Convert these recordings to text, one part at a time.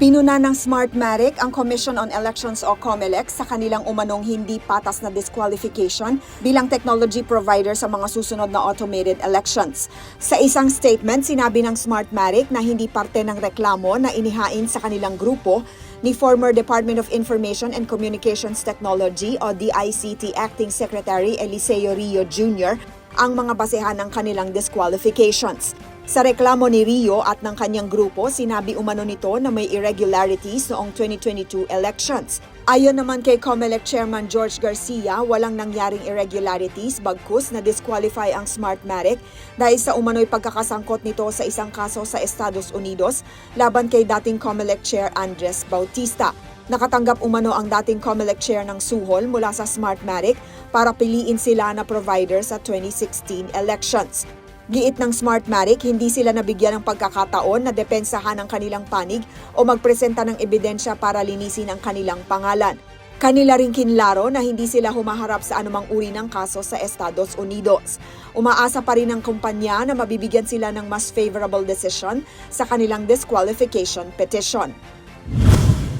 Pinuna ng Smartmatic ang Commission on Elections o COMELEC sa kanilang umanong hindi patas na disqualification bilang technology provider sa mga susunod na automated elections. Sa isang statement, sinabi ng Smartmatic na hindi parte ng reklamo na inihain sa kanilang grupo ni former Department of Information and Communications Technology o DICT Acting Secretary Eliseo Rio Jr. ang mga basehan ng kanilang disqualifications. Sa reklamo ni Rio at ng kanyang grupo, sinabi umano nito na may irregularities noong 2022 elections. Ayon naman kay COMELEC Chairman George Garcia, walang nangyaring irregularities bagkus na disqualify ang Smartmatic dahil sa umano'y pagkakasangkot nito sa isang kaso sa Estados Unidos laban kay dating COMELEC Chair Andres Bautista. Nakatanggap umano ang dating COMELEC Chair ng suhol mula sa Smartmatic para piliin sila na provider sa 2016 elections. Giit ng Smartmatic, hindi sila nabigyan ng pagkakataon na depensahan ang kanilang panig o magpresenta ng ebidensya para linisin ang kanilang pangalan. Kanila ring kinlaro na hindi sila humaharap sa anumang uri ng kaso sa Estados Unidos. Umaasa pa rin ang kumpanya na mabibigyan sila ng mas favorable decision sa kanilang disqualification petition.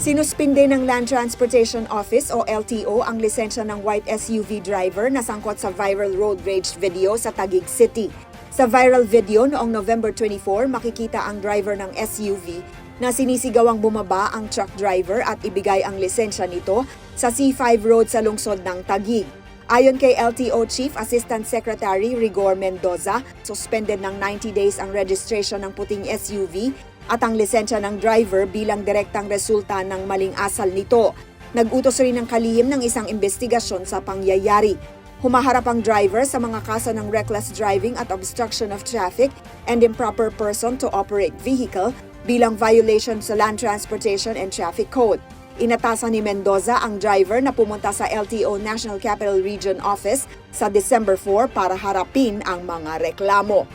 Sinuspinde ng Land Transportation Office o LTO ang lisensya ng white SUV driver na sangkot sa viral road rage video sa Taguig City. Sa viral video noong November 24, makikita ang driver ng SUV na sinisigawang bumaba ang truck driver at ibigay ang lisensya nito sa C5 Road sa lungsod ng Taguig. Ayon kay LTO Chief Assistant Secretary Rigor Mendoza, suspended ng 90 days ang registration ng puting SUV at ang lisensya ng driver bilang direktang resulta ng maling asal nito. Nagutos rin ng kalihim ng isang investigasyon sa pangyayari. Humaharap ang driver sa mga kaso ng reckless driving at obstruction of traffic and improper person to operate vehicle bilang violation sa Land Transportation and Traffic Code. Inatasan ni Mendoza ang driver na pumunta sa LTO National Capital Region Office sa December 4 para harapin ang mga reklamo.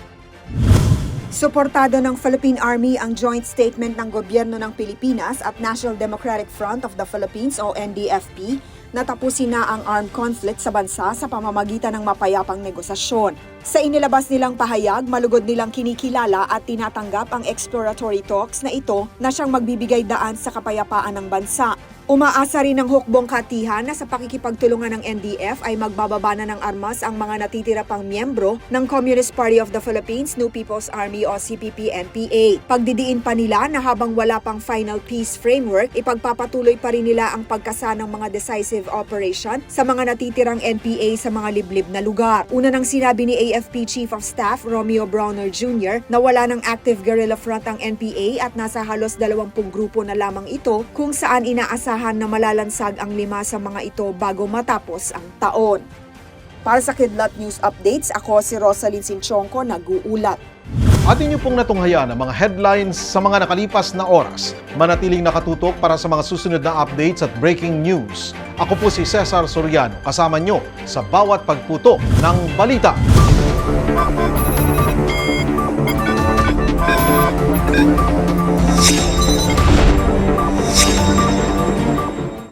Suportado ng Philippine Army ang joint statement ng gobyerno ng Pilipinas at National Democratic Front of the Philippines o NDFP na tapusin na ang armed conflict sa bansa sa pamamagitan ng mapayapang negosasyon. Sa inilabas nilang pahayag, malugod nilang kinikilala at tinatanggap ang exploratory talks na ito na siyang magbibigay daan sa kapayapaan ng bansa. Umaasa rin ng hukbong katihan na sa pakikipagtulungan ng NDF ay magbababa na ng armas ang mga natitira pang miyembro ng Communist Party of the Philippines, New People's Army o CPP-NPA. Pagdidiin pa nila na habang wala pang final peace framework, ipagpapatuloy pa rin nila ang pagkasanang mga decisive operation sa mga natitirang NPA sa mga liblib na lugar. Una nang sinabi ni AFP Chief of Staff Romeo Browner Jr. na wala ng active guerrilla front ang NPA at nasa halos 20 grupo na lamang ito kung saan inaasahan na malalansag ang lima sa mga ito bago matapos ang taon. Para sa Kidlat News Updates, ako si Rosalyn Sinchonko, nag-uulat. At inyo pong natunghayan ang mga headlines sa mga nakalipas na oras. Manatiling nakatutok para sa mga susunod na updates at breaking news. Ako po si Cesar Soriano, kasama nyo sa bawat pagputo ng balita.